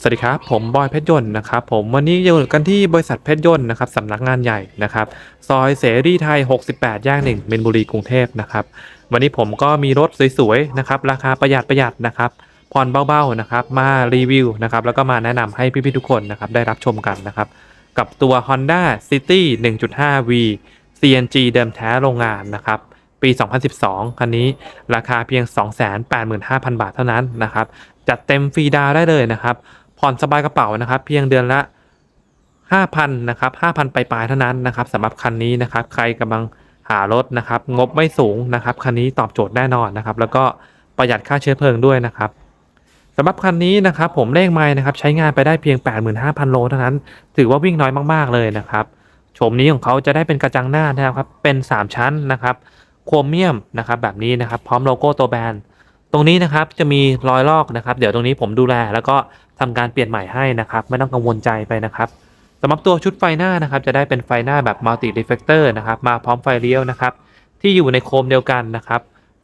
สวัสดีครับ ผมบอยเพชรยนต์นะครับผมวันนี้อยู่กันที่บริษัทเพชรยนต์นะครับสำนักงานใหญ่นะครับซอยเสรีไทย 68 ย่างหนึ่งเมนบุรีกรุงเทพนะครับวันนี้ผมก็มีรถสวยๆนะครับราคาประหยัดประหยัดนะครับผ่อนเบาๆนะครับมารีวิวนะครับแล้วก็มาแนะนำให้พี่ๆทุกคนนะครับได้รับชมกันนะครับกับตัว Honda City 1.5V CNG เดิมแท้โรงงานนะครับปี 2012 คันนี้ราคาเพียง 285,000 บาทเท่านั้นนะครับจัดเต็มฟรีดาวได้เลยนะครับ ผ่อนสบายกระเป๋านะครับ เพียงเดือนละ 5,000นะครับ5,000 ปลายๆเท่านั้นนะครับสำหรับคันนี้นะครับ ใครกำลังหารถนะครับ งบไม่สูงนะครับ คันนี้ตอบโจทย์แน่นอนนะครับ แล้วก็ประหยัดค่าเชื้อเพลิงด้วยนะครับสำหรับคันนี้นะครับผมเลขไม้นะครับใช้งานไปได้เพียง 85,000 โลเท่านั้น ถือว่าวิ่งน้อยมากๆเลยนะครับโฉมนี้ของเขาจะได้เป็นกระจังหน้านะครับ เป็น 3 ชั้นนะครับโครเมียมนะครับแบบนี้นะครับ พร้อมโลโก้ตัวแบรนด์ ตรงนี้นะครับจะมีรอยลอกนะครับ เดี๋ยวตรงนี้ผมดูแลแล้วก็ทำการเปลี่ยนใหม่ให้นะครับ ไม่ต้องกังวลใจไปนะครับสำหรับตัวชุดไฟหน้านะครับ จะได้เป็นไฟหน้าแบบมัลติรีเฟกเตอร์นะครับ มาพร้อมไฟเลี้ยวนะครับ ที่อยู่ในโคมเดียวกันนะครับ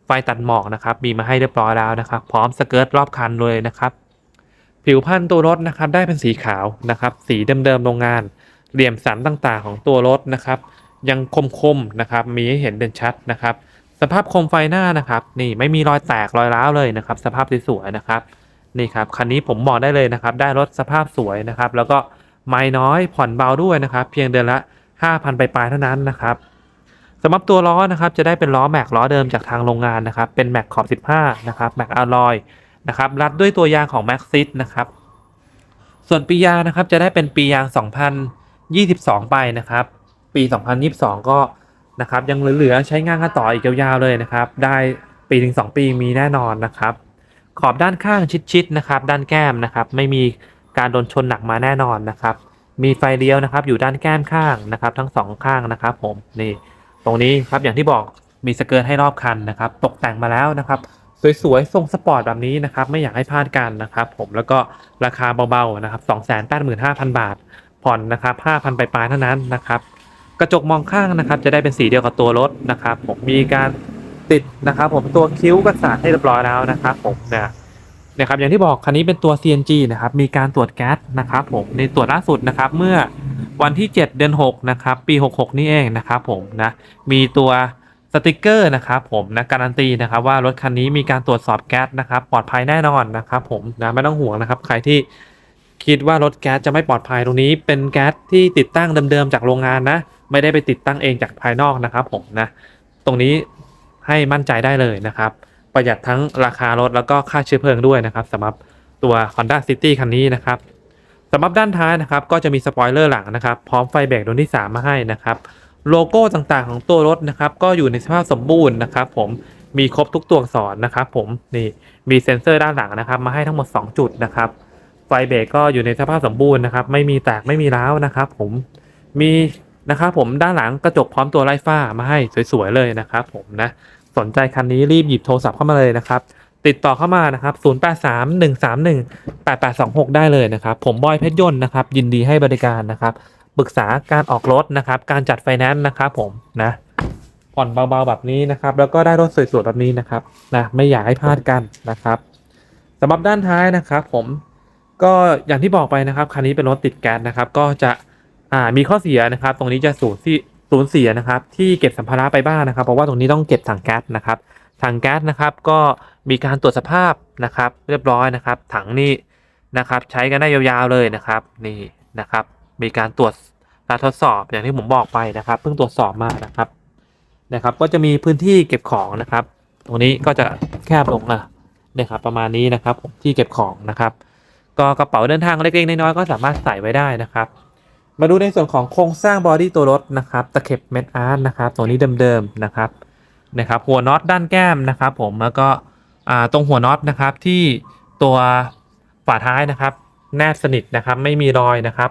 ไฟตัดหมอกนะครับ มีมาให้เรียบร้อยแล้วนะครับ พร้อมสเกิร์ตรอบคันเลยนะครับ ผิวพันธุ์ตัวรถนะครับ ได้เป็นสีขาวนะครับ สีเดิมๆโรงงาน เหลี่ยมสันต่างๆ ของตัวรถนะครับ ยังคมๆนะครับ มีให้เห็นเด่นชัดนะครับ สภาพโคมไฟหน้านะครับ นี่ไม่มีรอยแตกรอยร้าวเลยนะครับ สภาพสวยๆนะครับนี่ครับคันนี้ผมบอกได้เลยนะครับ ได้รถสภาพสวยนะครับ แล้วก็ไม่น้อยผ่อนเบาด้วยนะครับ เพียงเดือนละ 5,000 ไปปลายเท่านั้นนะครับสำหรับตัวล้อนะครับจะได้เป็นล้อแม็กล้อเดิมจากทางโรงงานนะครับ เป็นแม็กขอบ 15 นะครับแม็กอลลอยนะครับรัดด้วยตัวยางของแม็กซิสนะครับส่วนปียางนะครับจะได้เป็นปียาง 2022 ไปนะครับ ปี 2022 ก็ นะครับยังเหลือใช้งานกันต่ออีกยาวๆเลยนะครับ ได้ปีถึง 2 ปีมีแน่นอนนะครับ ขอบด้านข้างชิดๆนะครับ ด้านแก้มนะครับ ไม่มีการโดนชนหนักมาแน่นอนนะครับ มีไฟเลี้ยวนะครับ อยู่ด้านแก้มข้างนะครับ ทั้งสองข้างนะครับ ผมนี่ตรงนี้ครับอย่างที่บอกมีสเกิร์ตให้รอบคันนะครับ ตกแต่งมาแล้วนะครับ สวยๆทรงสปอร์ตแบบนี้นะครับ ไม่อยากให้พลาดกันนะครับ ผมแล้วก็ราคาเบาๆนะครับ285,000 บาท ผ่อนนะครับ5,000ไปปลายๆเท่านั้นนะครับ กระจกมองข้างนะครับ จะได้เป็นสีเดียวกับตัวรถนะครับผมมีการติดนะครับ ผมตัวคิ้วกระสานให้เรียบร้อยแล้วนะครับผมเนี่ยนะครับอย่างที่บอกคันนี้เป็นตัว CNG นะครับมีการตรวจแก๊สนะครับผมในตรวจล่าสุดนะครับเมื่อวันที่ 7 เดือน6นะครับปี 66 นี่เองนะครับผมนะมีตัวสติกเกอร์นะครับผมนะการันตีนะครับว่ารถคันนี้มีการตรวจสอบแก๊สนะครับปลอดภัยแน่นอนนะครับผมนะไม่ต้องห่วงนะครับ ใครที่คิดว่ารถแก๊สจะไม่ปลอดภัยตรงนี้ เป็นแก๊สที่ติดตั้งเดิมๆจากโรงงานนะไม่ได้ไปติดตั้งเองจากภายนอกนะครับผมนะตรงนี้ให้มั่นใจได้เลยนะครับ ประหยัดทั้งราคารถแล้วก็ค่าเชื้อเพลิงด้วยนะครับสำหรับตัว Honda City คันนี้นะครับสำหรับด้านท้ายนะครับก็จะมีสปอยเลอร์หลังนะครับ พร้อมไฟเบรกดวงที่ 3 มาให้นะครับโลโก้ต่างๆของตัวรถนะครับ ก็อยู่ในสภาพสมบูรณ์นะครับ ผมมีครบทุกตัวอักษรนะครับ ผมนี่มีเซ็นเซอร์ด้านหลังนะครับ มาให้ทั้งหมด 2 จุดนะครับ ไฟเบรกก็อยู่ในสภาพสมบูรณ์นะครับ ไม่มีแตกไม่มีร้าวนะครับ ผมมี นะครับผมด้านหลังกระจกพร้อมตัวไล่ฟ้ามาให้สวยๆเลยนะครับผมนะสนใจคันนี้รีบหยิบโทรศัพท์เข้ามาเลยนะครับ ติดต่อเข้ามานะครับ 0831318826 ได้เลยนะครับ ผมบอยเพชรยนต์นะครับ ยินดีให้บริการนะครับปรึกษาการออกรถนะครับ การจัดไฟแนนซ์นะครับผมนะผ่อนเบาๆแบบนี้นะครับ แล้วก็ได้รถสวยๆแบบนี้นะครับนะไม่อยากให้พลาดกันนะครับสำหรับด้านท้ายนะครับ ผมก็อย่างที่บอกไปนะครับคันนี้เป็นรถติดแก๊สนะครับ ก็จะ อ่ามีข้อเสียนะครับ ตรงนี้จะสูญที่สูญเสียนะครับ ที่เก็บสัมภาระไปบ้างนะครับ เพราะว่าตรงนี้ต้องเก็บถังแก๊สนะครับ ถังแก๊สนะครับก็มีการตรวจสภาพนะครับ เรียบร้อยนะครับ ถังนี่นะครับ ใช้กันได้ยาวๆเลยนะครับนี่นะครับ มีการตรวจและทดสอบอย่างที่ผมบอกไปนะครับ เพิ่งตรวจสอบมานะครับนะครับ ก็จะมีพื้นที่เก็บของนะครับ ตรงนี้ก็จะแคบลงนะนะครับ ประมาณนี้นะครับผมที่เก็บของนะครับ ก็กระเป๋าเดินทางเล็กๆน้อยๆก็สามารถใส่ไว้ได้นะครับ มาดูในส่วนของโครงสร้างบอดี้ตัวรถนะครับตะเข็บเม็ดอาร์ตนะครับตัวนี้เดิมๆนะครับนะครับ หัวน็อตด้านแก้มนะครับ ผมแล้วก็ตรงหัวน็อตนะครับที่ตัวฝาท้ายนะครับ แนบสนิทนะครับ ไม่มีรอยนะครับ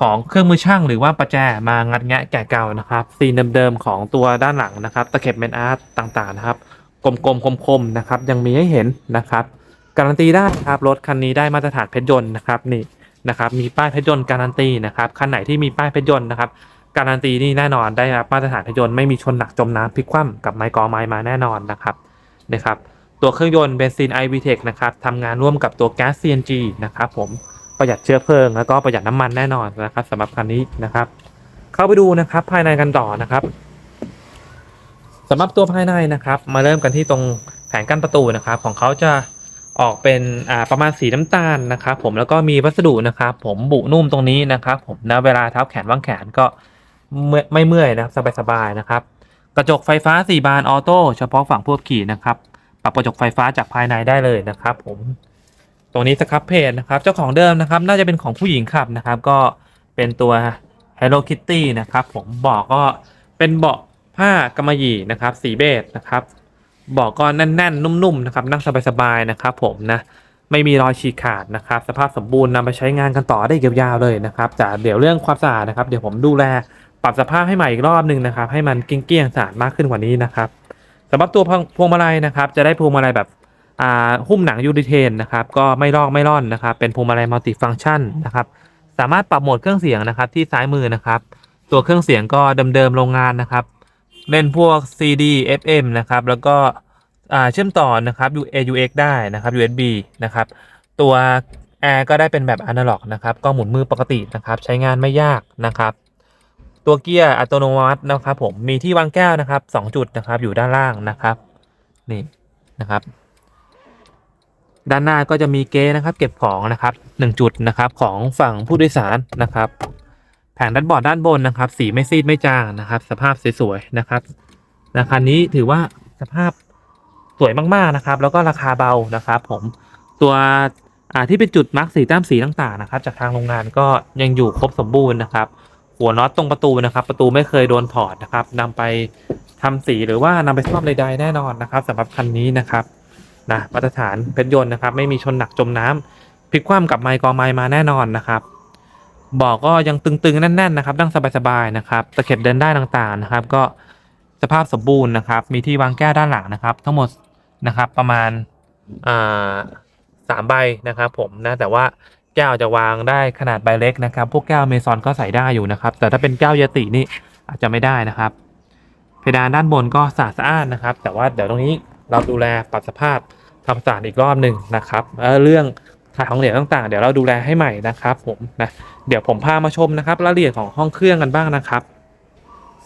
ของเครื่องมือช่างหรือว่าประแจมางัดแงะแกะเก่านะครับซีนเดิมๆของตัวด้านหลังนะครับ ตะเข็บเม็ดอาร์ตต่างๆนะครับกลมๆคมๆนะครับ ยังมีให้เห็นนะครับ การันตีได้ครับรถคันนี้ได้มาตรฐานเพชรยนต์นะครับนี่ นะครับมีป้ายเพชรยนต์การันตีนะครับคันไหนที่มีป้ายเพชรยนต์นะครับการันตีนี่แน่นอนได้รับมาตรฐานเพชรยนต์ไม่มีชนหนักจมน้ำพลิกคว่ำกับไม้กอไม้มาแน่นอนนะครับนะครับตัวเครื่องยนต์เบนซิน i v t e c h นะครับทำงานร่วมกับตัวแก๊ส CNG นะครับผมประหยัดเชื้อเพลิงแล้วก็ประหยัดน้ำมันแน่นอนนะครับสำหรับคันนี้นะครับ เข้าไปดูนะครับภายในกันต่อนะครับสำหรับตัวภายในนะครับ มาเริ่มกันที่ตรงแผงกั้นประตูนะครับ ของเขาจะ ออกเป็นอ่าประมาณสีน้ำตาลนะครับผมแล้วก็มีวัสดุนะครับผมบุนุ่มตรงนี้นะครับผมนะเวลาเท้าแขนว่างแขนก็เมื่อยไม่เมื่อยนะครับสบายๆนะครับ กระจกไฟฟ้า 4 บานออโต้เฉพาะฝั่งผู้ขี่นะครับปรับกระจกไฟฟ้าจากภายในได้เลยนะครับผมตรงนี้สครับเพจนะครับเจ้าของเดิมนะครับ น่าจะเป็นของผู้หญิงขับนะครับ ก็เป็นตัว Hello Kitty นะครับ ผมเบาะก็เป็นเบาะผ้ากำมะหยี่นะครับสีเบจนะครับ บาะก็แน่นๆ นุ่มๆนะครับนั่งสบายๆนะครับผมนะไม่มีรอยฉีกขาดนะครับ สภาพสมบูรณ์นำไปใช้งานกันต่อได้ยาวๆเลยนะครับแต่เดี๋ยวเรื่องความสะอาดนะครับเดี๋ยวผมดูแลปรับสภาพให้ใหม่อีกรอบหนึ่งนะครับ ให้มันเกลี้ยงๆสะอาดมากขึ้นกว่านี้นะครับสำหรับตัวพวงมาลัยนะครับ จะได้พวงมาลัยแบบอ่าหุ้มหนังยูริเทนนะครับก็ไม่ลอกไม่ร่อนนะครับ เป็นพวงมาลัยมัลติฟังก์ชันนะครับ สามารถปรับโหมดเครื่องเสียงนะครับที่ซ้ายมือนะครับ ตัวเครื่องเสียงก็เดิมๆโรงงานนะครับ เล่นพวก CD FM นะครับ แล้วก็เชื่อมต่อนะครับ AUX ได้นะครับ USB นะครับ ตัวแอร์ก็ได้เป็นแบบอนาล็อกนะครับก็หมุนมือปกตินะครับ ใช้งานไม่ยากนะครับ ตัวเกียร์อัตโนมัตินะครับ ผมมีที่วางแก้วนะครับ 2 จุดนะครับ อยู่ด้านล่างนะครับ นี่นะครับ ด้านหน้าก็จะมีเก๊นะครับ เก็บของนะครับหนึ่งจุดนะครับ ของฝั่งผู้โดยสารนะครับ งดันบอร์ดด้านบนนะครับ สีไม่ซีดไม่จางนะครับ สภาพสวยๆนะครับราคานี้ถือว่าสภาพสวยมากๆนะครับ แล้วก็ราคาเบานะครับ ผมตัวอ่าที่เป็นจุดมาร์กสีแต้มสีต่างๆนะครับ จากทางโรงงานก็ยังอยู่ครบสมบูรณ์นะครับ หัวน็อตตรงประตูนะครับ ประตูไม่เคยโดนถอดนะครับนำไปทำสีหรือว่านำไปซ่อมใดๆแน่นอนนะครับสำหรับคันนี้นะครับนะมาตรฐานเพชรยนต์นะครับ ไม่มีชนหนักจมน้ำพลิกคว่ำกับไมค์กอไมค์มาแน่นอนนะครับ บอกก็ยังตึงๆ แน่นๆนะครับนั่งสบายๆนะครับตะเข็บเดินได้ต่างๆนะครับ ก็สภาพสมบูรณ์นะครับ มีที่วางแก้วด้านหลังนะครับ ทั้งหมดนะครับประมาณอ่าสามใบนะครับ ผมนะแต่ว่าแก้วจะวางได้ขนาดใบเล็กนะครับ พวกแก้วเมซอนก็ใส่ได้อยู่นะครับ แต่ถ้าเป็นแก้วยาตินี่อาจจะไม่ได้นะครับ เพดานด้านบนก็สะอาดสะอานนะครับ แต่ว่าเดี๋ยวตรงนี้เราดูแลปรับสภาพทำสะอาดอีกรอบหนึ่งนะครับเรื่อง ถ่ายของเหลวต่างๆ เดี๋ยวเราดูแลให้ใหม่นะครับผมนะเดี๋ยวผมพามาชมนะครับรายละเอียดของห้องเครื่องกันบ้างนะครับ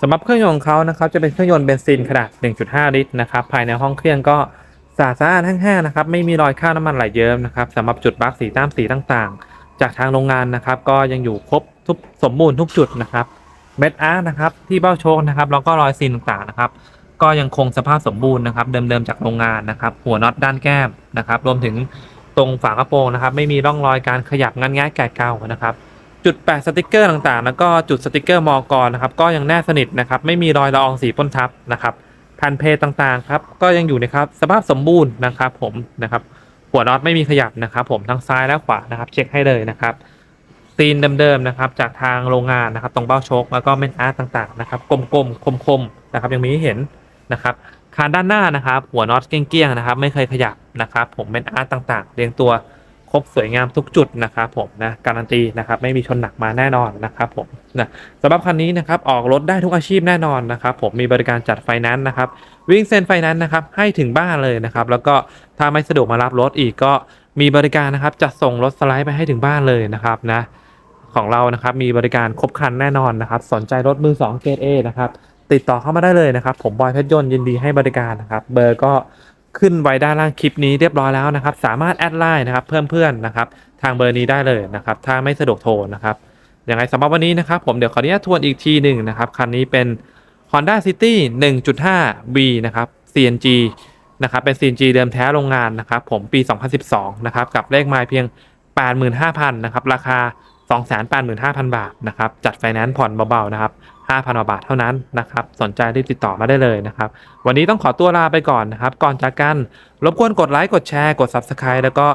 สำหรับเครื่องยนต์ของเขานะครับจะเป็นเครื่องยนต์เบนซินขนาด 1.5 ลิตรนะครับภายในห้องเครื่องก็สะอาดสะอ้านแห้งนะครับไม่มีรอยข้าวน้ำมันไหลเยิ้มนะครับสำหรับจุดบั๊กสีตามสีต่างๆ จากทางโรงงานนะครับ ก็ยังอยู่ครบทุกสมบูรณ์ทุกจุดนะครับเม็ดอาร์นะครับที่เบ้าโชคนะครับแล้วก็รอยซีนต่างๆนะครับ ก็ยังคงสภาพสมบูรณ์นะครับ เดิมๆจากโรงงานนะครับ หัวน็อตด้านแก้มนะครับ รวมถึง ตรงฝากระโปรงนะครับ ไม่มีร่องรอยการขยับงันแงะแกะเก่านะครับ จุดแปะสติกเกอร์ต่างๆ แล้วก็จุดสติกเกอร์มอกรนะครับ ก็ยังแน่สนิทนะครับ ไม่มีรอยละอองสีพ่นทับนะครับแผ่นเพต่างๆครับ ก็ยังอยู่นะครับสภาพสมบูรณ์นะครับ ผมนะครับ หัวน็อตไม่มีขยับนะครับ ผมทั้งซ้ายและขวานะครับ เช็คให้เลยนะครับซีนเดิมๆนะครับ จากทางโรงงานนะครับ ตรงเบ้าชคแล้วก็เมนอาร์ตต่างๆนะครับ กลมๆคมๆนะครับ ยังมีให้เห็นนะครับคานด้านหน้านะครับ หัวน็อตเกี้ยงๆนะครับ ไม่เคยขยับ นะครับผมเมนอาร์ตต่างๆ เรียงตัวครบสวยงามทุกจุดนะครับผมนะการันตีนะครับไม่มีชนหนักมาแน่นอนนะครับผมนะสำหรับคันนี้นะครับออกรถได้ทุกอาชีพแน่นอนนะครับผมมีบริการจัดไฟแนนซ์นะครับวิ่งเซ็นไฟแนนซ์นะครับให้ถึงบ้านเลยนะครับแล้วก็ถ้าไม่สะดวกมารับรถอีกก็มีบริการนะครับจัดส่งรถสไลด์ไปให้ถึงบ้านเลยนะครับนะของเรานะครับมีบริการครบครันแน่นอนนะครับสนใจรถมือ2เกรด A นะครับติดต่อเข้ามาได้เลยนะครับ ผมบอยเพชรยนต์ยินดีให้บริการนะครับ เบอร์ก็ ขึ้นไว้ด้านล่างคลิปนี้เรียบร้อยแล้วนะครับ สามารถแอดไลน์นะครับเพิ่มเพื่อนนะครับ ทางเบอร์นี้ได้เลยนะครับ ถ้าไม่สะดวกโทรนะครับยังไงสำหรับวันนี้นะครับ ผมเดี๋ยวขออนุญาตทวนอีกทีหนึ่งนะครับ คันนี้เป็น Honda City 1.5 V นะครับ CNG นะครับ เป็น CNG เดิมแท้โรงงานนะครับ ผมปี 2012 นะครับ กับเลขไมล์เพียง 85,000 นะครับ ราคา 285,000 บาทนะครับ จัดไฟแนนซ์ผ่อนเบาๆนะครับ 5,000บาทเท่านั้นนะครับ สนใจรีบติดต่อมาได้เลยนะครับ วันนี้ต้องขอตัวลาไปก่อนนะครับ ก่อนจากกัน รบกวนกดไลค์ กดแชร์ กด Subscribe แล้วก็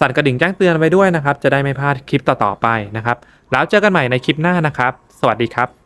สั่นกระดิ่งแจ้งเตือนไว้ด้วยนะครับ จะได้ไม่พลาดคลิปต่อๆไปนะครับ แล้วเจอกันใหม่ในคลิปหน้านะครับ สวัสดีครับ